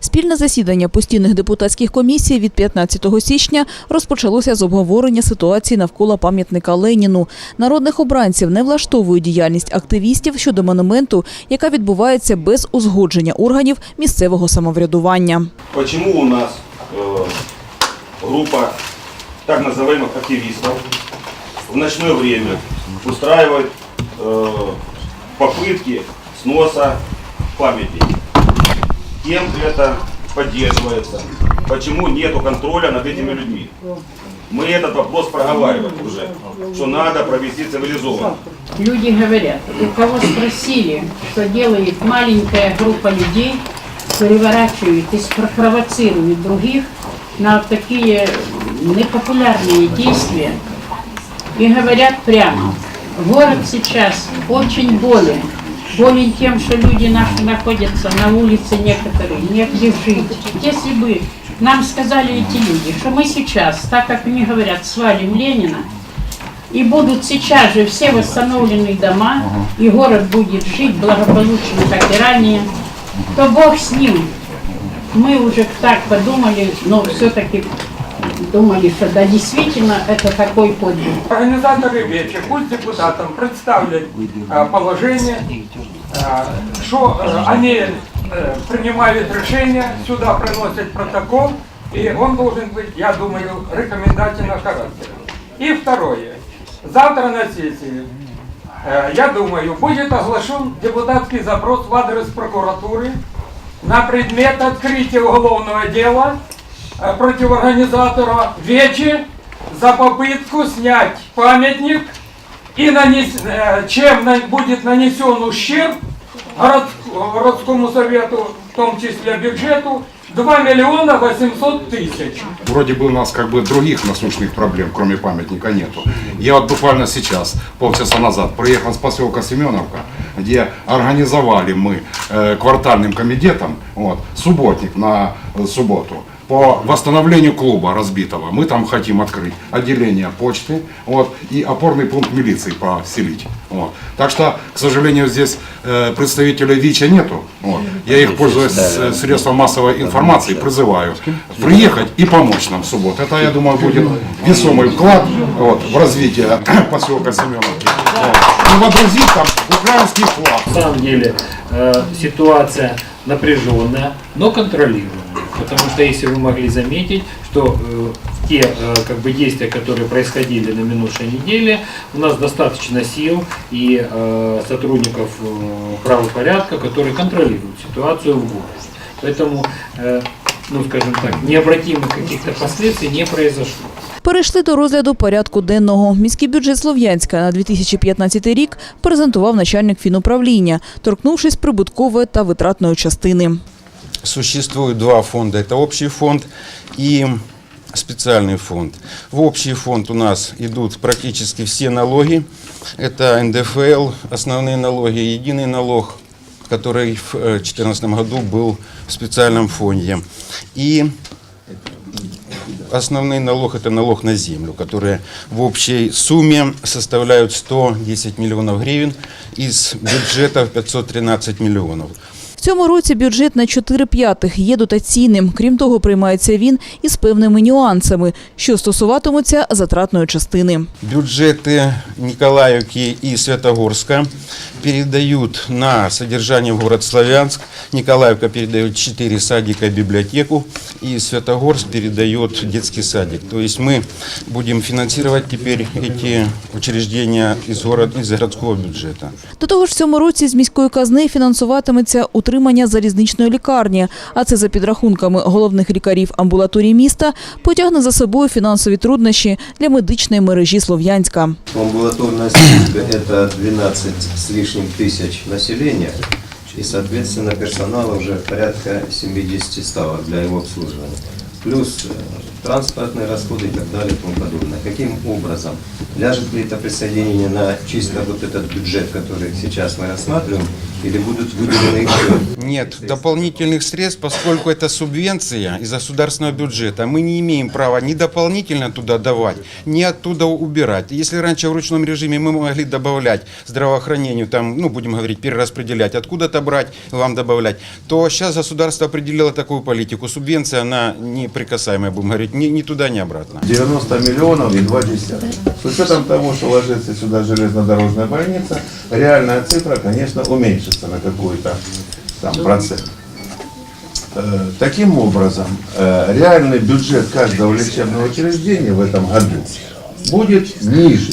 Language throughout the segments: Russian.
Спільне засідання постійних депутатських комісій від 15 січня розпочалося з обговорення ситуації навколо пам'ятника Леніну. Народних обранців не влаштовує діяльність активістів щодо монументу, яка відбувається без узгодження органів місцевого самоврядування. Почему у нас э, группа так называемых активистов в ночное время устраивает э, попытки сноса памятников? Кем это поддерживается? Почему нету контроля над этими людьми? Мы этот вопрос проговариваем уже, что надо провести цивилизованно. Люди говорят, у кого спросили, что делает маленькая группа людей, переворачивает и спровоцирует других на такие непопулярные действия. И говорят прямо, город сейчас очень болен. Болен тем, что люди наши находятся на улице некоторые, негде жить. Если бы нам сказали эти люди, что мы сейчас, так как они говорят, свалим Ленина, и будут сейчас же все восстановлены дома, и город будет жить благополучно, как и ранее, то Бог с ним. Мы уже так подумали, но все-таки думали, что да, действительно, это такой подвиг. Організатори вечір, пусть депутатам представлять е, положення, е, що е, вони е, приймають рішення, сюди приносять протокол, і він должен бути, я думаю, рекомендательного характера. И второе. Завтра на сессии, э, я думаю, будет оглашен депутатский запрос в адрес прокуратуры на предмет открытия уголовного дела э, против организатора Вечи за попытку снять памятник и нанес- э, чем будет нанесен ущерб город- городскому совету, в том числе бюджету, 2 миллиона 800 тысяч. Вроде бы у нас как бы других насущных проблем, кроме памятника, нету. Я вот буквально сейчас, полчаса назад, приехал с поселка Семеновка, где организовали мы э, квартальным комитетом вот, субботник на субботу по восстановлению клуба разбитого. Мы там хотим открыть отделение почты вот, и опорный пункт милиции поселить. Вот. Так что, к сожалению, здесь э, представителей ВИЧа нету. Вот. Я их, пользуясь э, средством массовой информации, призываю приехать и помочь нам в субботу. Это, я думаю, будет весомый вклад вот, в развитие поселка Семеновки. Вот. И водрузить там украинский флаг. На самом деле э, ситуация напряженная, но контролируемая. Потому что если вы могли заметить, что э, те э, как бы действия, которые происходили на минувшей неделе, у нас достаточно сил и э, сотрудников э, правопорядка, которые контролируют ситуацию в городе. Поэтому, э, ну скажем так, необратимых каких-то последствий не произошло. Перейшли до розгляду порядку денного. Міський бюджет Слов'янська на 2015 рік презентував начальник фінуправління, торкнувшись прибуткової та витратної частини. Существует два фонда. Это общий фонд и специальный фонд. В общий фонд у нас идут практически все налоги. Это НДФЛ, основные налоги, единый налог, который в 2014 году был в специальном фонде. И основной налог – это налог на землю, который в общей сумме составляют 110 миллионов гривен из бюджета в 513 миллионов. В цьому році бюджет на 4 п'ятих є дотаційним. Крім того, приймається він із певними нюансами, що стосуватимуться затратної частини. Бюджеты Николаевки и Святогорска передают на содержание в город Славянск. Николаевка передает 4 садика и библиотеку, и Святогорск передает детский садик. То есть мы будем финансировать теперь эти учреждения из, город, из городского бюджета. До того ж, в цьому році з міської казни фінансуватиметься утримання залізничної лікарні, а це за підрахунками головних лікарів амбулаторії міста потягне за собою фінансові труднощі для медичної мережі Слов'янська. Амбулаторная служба – это 12 с лишним тысяч населения, и, соответственно, персонала уже порядка 70 ставок для его обслуживания. Плюс э, транспортные расходы и так далее и тому подобное. Каким образом ляжет ли это присоединение на чисто вот этот бюджет, который сейчас мы рассматриваем, или будут выделены еще Нет дополнительных средств, поскольку это субвенция из государственного бюджета. Мы не имеем права ни дополнительно туда давать, ни оттуда убирать. Если раньше в ручном режиме мы могли добавлять здравоохранению, там, ну, будем говорить, перераспределять, откуда-то брать, вам добавлять, то сейчас государство определило такую политику. Субвенция, она неприкасаемая, будем говорить, ни, ни туда, ни обратно. 90 миллионов и 2 десятых. С учетом того, что ложится сюда железнодорожная больница, реальная цифра, конечно, уменьшится на какой-то там процент. Э, Таким образом, э, реальный бюджет каждого лечебного учреждения в этом году будет ниже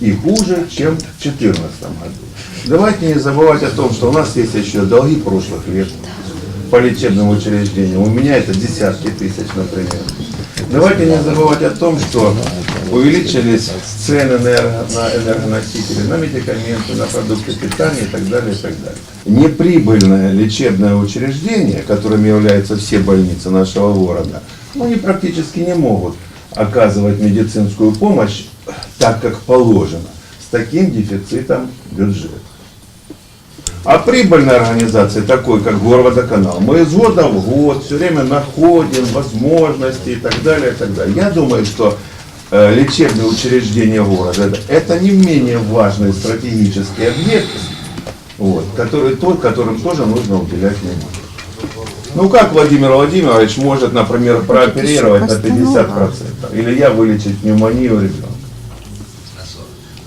и хуже, чем в 2014 году. Давайте не забывать о том, что у нас есть еще долги прошлых лет по лечебным учреждениям. У меня это десятки тысяч, например. Давайте не забывать о том, что увеличились цены на энерго- на энергоносители, на медикаменты, на продукты питания и так далее, и так далее. Неприбыльное лечебное учреждение, которым являются все больницы нашего города, ну, они практически не могут оказывать медицинскую помощь так, как положено, с таким дефицитом бюджета. А прибыльной организации, такой как Горводоканал, мы из года в год все время находим возможности и так далее, и так далее. Я думаю, что э, лечебные учреждения города это, не менее важный стратегический объект, вот, который, тот, которым тоже нужно уделять внимание. Ну как Владимир Владимирович может, например, прооперировать на 50%? Или я вылечить пневмонию ребенка?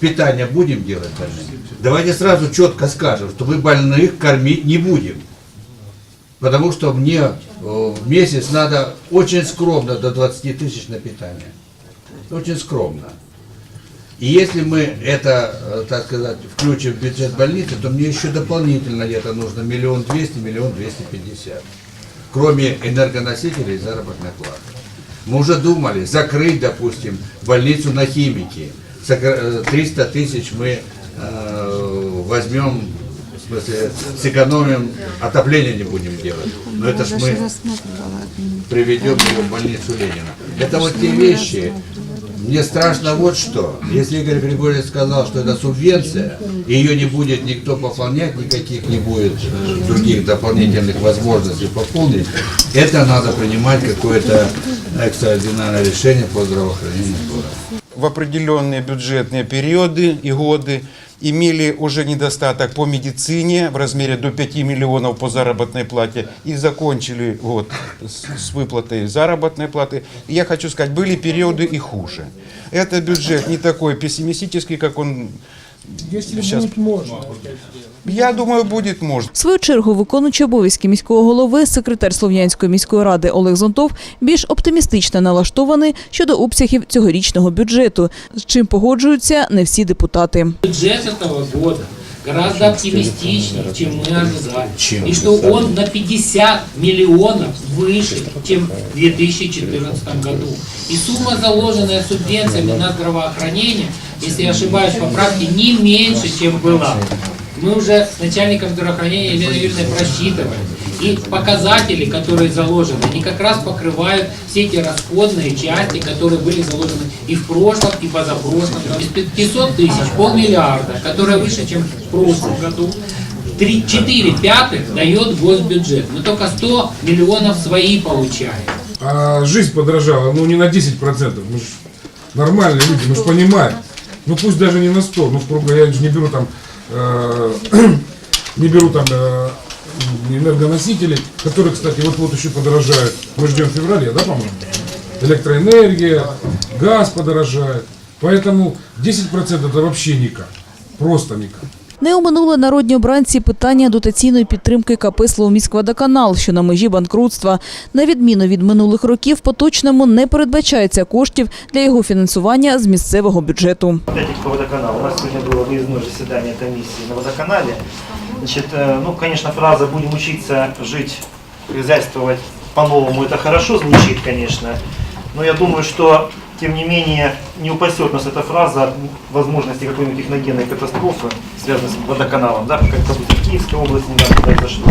Питание будем делать больным? Давайте сразу четко скажем, что мы больных кормить не будем. Потому что мне э, в месяц надо очень скромно до 20 тысяч на питание. Очень скромно. И если мы это, э, так сказать, включим в бюджет больницы, то мне еще дополнительно где-то нужно миллион двести, миллион двести пятьдесят. Кроме энергоносителей и заработной платы. Мы уже думали закрыть, допустим, больницу на химике. Сокра- э, 300 тысяч мы э, возьмем, в смысле, сэкономим, отопление не будем делать. Но это ж мы приведем его в больницу Ленина. Это вот те вещи. Мне страшно вот что. Если Игорь Григорьевич сказал, что это субвенция, ее не будет никто пополнять, никаких не будет э, других дополнительных возможностей пополнить, это надо принимать какое-то экстраординарное решение по здравоохранению города. В определенные бюджетные периоды и годы имели уже недостаток по медицине в размере до 5 миллионов по заработной плате и закончили год с, выплатой заработной платы. И я хочу сказать, были периоды и хуже. Это бюджет не такой пессимистический, как он сейчас. Я думаю, будет можно. В свою чергу, виконуючи обов'язки міського голови, секретар Слов'янської міської ради Олег Зонтов більш оптимістично налаштований щодо обсягів цьогорічного бюджету, з чим погоджуються не всі депутати. бюджет этого года гораздо оптимистичнее, чем мы ожидали. И что он на 50 миллионов выше, чем в 2014 году. И сумма, заложенная субвенциями на здравоохранение, если я ошибаюсь, поправки не меньше, чем была. Мы уже с начальником здравоохранения Еленой Юрьевной просчитывали. И показатели, которые заложены, они как раз покрывают все эти расходные части, которые были заложены и в прошлом, и позапрошлом. Из 500 тысяч, полмиллиарда, которое выше, чем в прошлом году. Три- Четыре пятых дает госбюджет. Мы только 100 миллионов свои получаем. А жизнь подорожала, ну не на 10%. Мы ж нормальные люди, мы же понимаем. Ну пусть даже не на 100, ну сколько я же не беру там, не беру там э, энергоносители, которые, кстати, вот-вот еще подорожают. Мы ждем февраля, да, по-моему? Электроэнергия, газ подорожает. Поэтому 10% это вообще никак. Просто никак. Не оминули народні обранці питання дотаційної підтримки КП «Словміськводоканал», що на межі банкрутства. На відміну від минулих років, поточному не передбачається коштів для його фінансування з місцевого бюджету. Опять по водоканалу. У нас сегодня было выездное заседание комиссии на водоканале. Значит, э, ну, конечно, фраза «будем учиться жить, хозяйствовать по-новому» это хорошо звучит, конечно. Но я думаю, что, тем не менее, не упасет нас эта фраза от возможности какой-нибудь техногенной катастрофы, связанной с водоканалом, да, как, в Киевской области недавно произошло.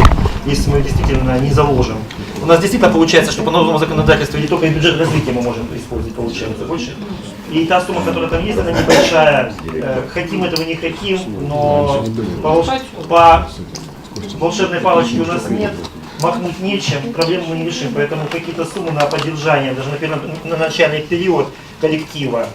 Если мы действительно не заложим у нас действительно получается, что по новому законодательству не только и бюджет развития мы можем использовать, получается, больше. И та сумма, которая там есть, она небольшая. Э, Хотим этого, не хотим, но по, по волшебной палочки у нас нет, махнуть нечем, проблему мы не решим. Поэтому какие-то суммы на поддержание, даже на, первый- на начальный период коллектива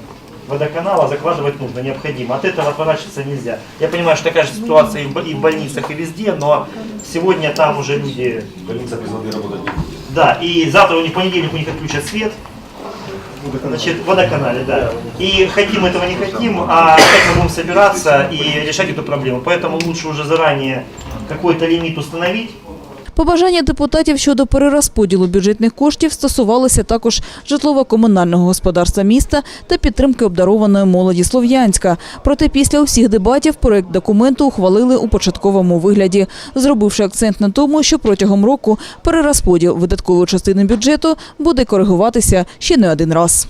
водоканала закладывать нужно, необходимо. От этого отворачиваться нельзя. Я понимаю, что такая же ситуация и в, больницах, и везде, но сегодня там уже люди... Больница без воды работать не будет. Да, и завтра у них понедельник у них отключат свет. Значит, водоканале, да. И хотим этого не хотим, а как мы будем собираться и решать эту проблему. Поэтому лучше уже заранее какой-то лимит установить, Побажання депутатів щодо перерозподілу бюджетних коштів стосувалися також житлово-комунального господарства міста та підтримки обдарованої молоді Слов'янська. Проте після усіх дебатів проект документу ухвалили у початковому вигляді, зробивши акцент на тому, що протягом року перерозподіл видаткової частини бюджету буде коригуватися ще не один раз.